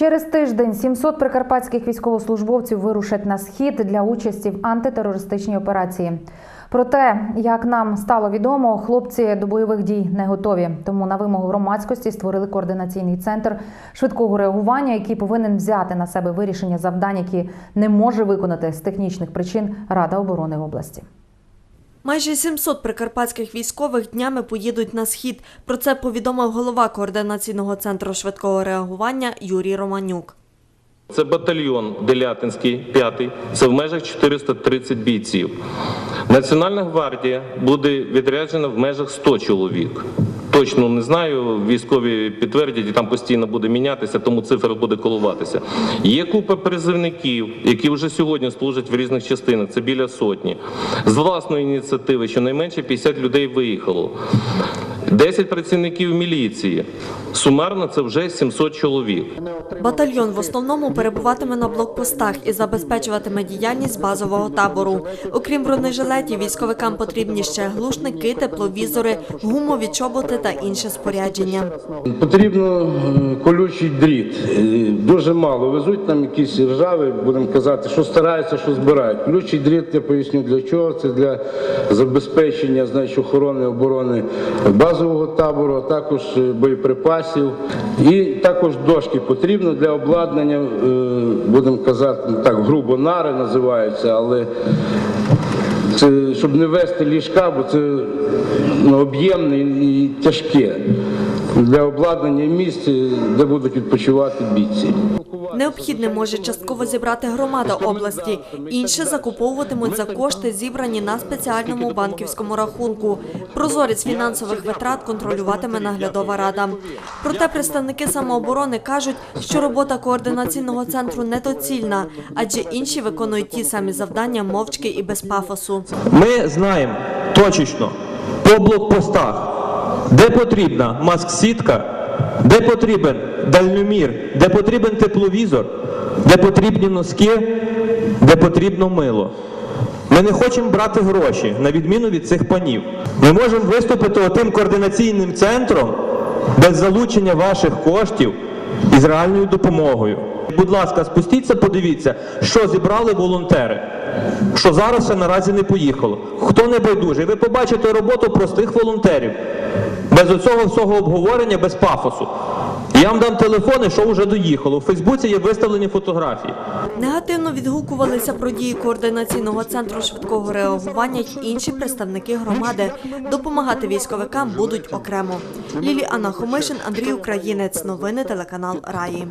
Через тиждень 700 прикарпатських військовослужбовців вирушать на схід для участі в антитерористичній операції. Проте, як нам стало відомо, хлопці до бойових дій не готові. Тому на вимогу громадськості створили координаційний центр швидкого реагування, який повинен взяти на себе вирішення завдань, які не може виконати з технічних причин Рада оборони області. Майже 700 прикарпатських військових днями поїдуть на схід. Про це повідомив голова координаційного центру швидкого реагування Юрій Романюк. Це батальйон Делятинський, 5-й, це в межах 430 бійців. Національна гвардія буде відряджена в межах 100 чоловік. Точно не знаю, військові підтвердять, і там постійно буде мінятися, тому цифра буде коливатися. Є купа призивників, які вже сьогодні служать в різних частинах, це біля сотні. З власної ініціативи щонайменше 50 людей виїхало. 10 працівників міліції. Сумарно це вже 700 чоловік. Батальйон в основному перебуватиме на блокпостах і забезпечуватиме діяльність базового табору. Окрім бронежилетів, військовикам потрібні ще глушники, тепловізори, гумові чоботи та інше спорядження. Потрібно е, колючий дріт. Е, Дуже мало везуть там якісь ржави, будемо казати, що стараються, що збирають. Колючий дріт, я поясню для чого. Це для забезпечення значить, охорони оборони базового табору, а також е, боєприпасів. І також дошки потрібно для обладнання, е, будемо казати, ну, так грубо нари називаються, але це щоб не вести ліжка, бо це ну, об'ємне і тяжке для обладнання місць, де будуть відпочивати бійці. Необхідне може частково зібрати громада області. Інше закуповуватимуть за кошти, зібрані на спеціальному банківському рахунку. Прозорість фінансових витрат контролюватиме наглядова рада. Проте представники самооборони кажуть, що робота координаційного центру недоцільна, адже інші виконують ті самі завдання мовчки і без пафосу. Ми знаємо точечно по блокпостах, де потрібна маск-сітка, де потрібен дальномір, де потрібен тепловізор, де потрібні носки, де потрібно мило. Ми не хочемо брати гроші, на відміну від цих панів. Ми можемо виступити отим координаційним центром без залучення ваших коштів і з реальною допомогою. Будь ласка, спустіться, подивіться, що зібрали волонтери, що зараз ще наразі не поїхало. Хто не байдужий, ви побачите роботу простих волонтерів, без оцього всього обговорення, без пафосу. Я вам дам телефони, що вже доїхало. У Фейсбуці є виставлені фотографії. Негативно відгукувалися про дії координаційного центру швидкого реагування й інші представники громади. Допомагати військовикам будуть окремо. Ліліана Хомишин, Андрій Українець. Новини телеканал Раї.